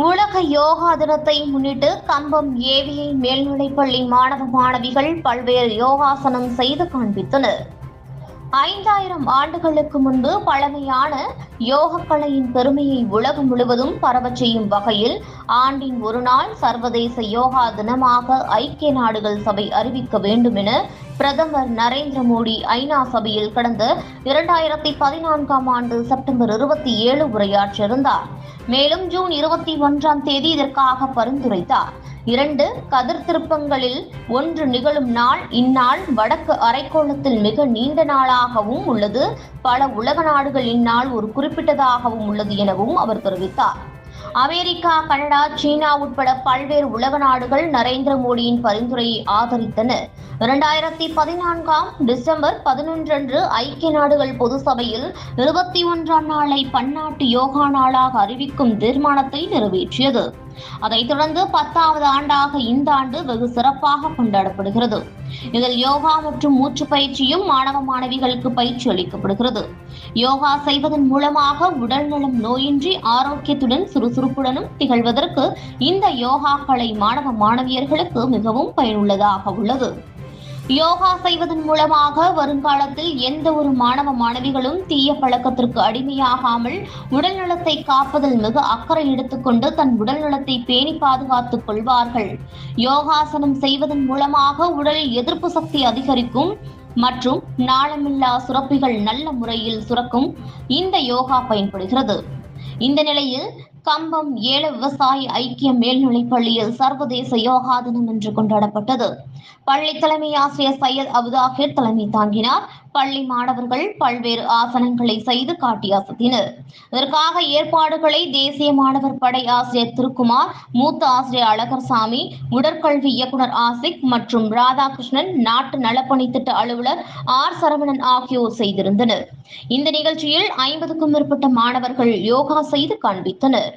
உலக யோகா தினத்தை முன்னிட்டு கம்பம் ஏவிஐ மேல்நிலைப்பள்ளி மாணவ மாணவிகள் பல்வேறு யோகாசனம் செய்து காண்பித்தனர். ஐந்தாயிரம் ஆண்டுகளுக்கு முன்பு பழமையான யோகக்கலையின் பெருமையை உலகம் முழுவதும் பரவச் செய்யும் வகையில் ஆண்டின் ஒரு நாள் சர்வதேச யோகா தினமாக ஐக்கிய நாடுகள் சபை அறிவிக்க வேண்டும் என பிரதமர் நரேந்திர மோடி ஐநா சபையில் கடந்த இரண்டாயிரத்தி பதினான்காம் ஆண்டு செப்டம்பர் இருபத்தி ஏழு உரையாற்றியிருந்தார். மேலும் ஜூன் இருபத்தி ஒன்றாம் தேதி இதற்காக பரிந்துரைத்தார். இரண்டு கதிர் திருப்பங்களில் ஒன்று நிகழும் நாள் இந்நாள் வடக்கு அரைக்கோளத்தில் மிக நீண்ட நாளாகவும் உள்ளது. பல உலக நாடுகள் இந்நாள் ஒரு குறிப்பிட்டதாகவும் உள்ளது எனவும் அவர் தெரிவித்தார். அமெரிக்கா கனடா சீனா உட்பட பல்வேறு உலக நாடுகள் நரேந்திர மோடியின் பரிந்துரையை ஆதரித்தன. இரண்டாயிரத்தி பதினான்காம் டிசம்பர் பதினொன்றன்று ஐக்கிய நாடுகள் பொது சபையில் இருபத்தி ஒன்றாம் நாளை பன்னாட்டு யோகா நாளாக அறிவிக்கும் தீர்மானத்தை நிறைவேற்றியது. அதைத் தொடர்ந்து பத்தாவது ஆண்டாக இந்த ஆண்டு வெகு சிறப்பாக கொண்டாடப்படுகிறது. இதில் யோகா மற்றும் மூச்சு பயிற்சியும் மாணவ மாணவிகளுக்கு பயிற்சி அளிக்கப்படுகிறது. யோகா செய்வதன் மூலமாக உடல்நலம் நோயின்றி ஆரோக்கியத்துடன் சுறுசுறுப்புடனும் திகழ்வதற்கு இந்த யோகாக்களை மாணவ மாணவியர்களுக்கு மிகவும் பயனுள்ளதாக உள்ளது. யோகா செய்வதன் மூலமாக வருங்காலத்தில் எந்த ஒரு மாணவ மாணவிகளும் தீய பழக்கத்திற்கு அடிமையாகாமல் உடல் நலத்தை காப்பதில் மிக அக்கறை எடுத்துக்கொண்டு தன் உடல் நலத்தை பேணி பாதுகாத்துக் கொள்வார்கள். யோகாசனம் செய்வதன் மூலமாக உடலில் எதிர்ப்பு சக்தி அதிகரிக்கும் மற்றும் நாளமில்லா சுரப்பிகள் நல்ல முறையில் சுரக்கும். இந்த யோகா பயன்படுகிறது. இந்த நிலையில் கம்பம் ஏல விவசாய ஐக்கிய மேல்நிலைப் பள்ளியில் சர்வதேச யோகா தினம் என்று கொண்டாடப்பட்டது. பள்ளி தலைமை ஆசிரியர் சையத் அபுதாஹிர் தலைமை தாங்கினார். பள்ளி மாணவர்கள் பல்வேறு ஆசனங்களை செய்து காட்டி அசத்தினர். இதற்காக ஏற்பாடுகளை தேசிய மாணவர் படை ஆசிரியர் திருக்குமார் மூத்த ஆசிரியர் அழகர்சாமி உடற்கல்வி இயக்குனர் ஆசிக் மற்றும் ராதாகிருஷ்ணன் நாட்டு நலப்பணி திட்ட அலுவலர் ஆர் சரவணன் ஆகியோர் செய்திருந்தனர். இந்த நிகழ்ச்சியில் ஐம்பதுக்கும் மேற்பட்ட மாணவர்கள் யோகா செய்து காண்பித்தனர்.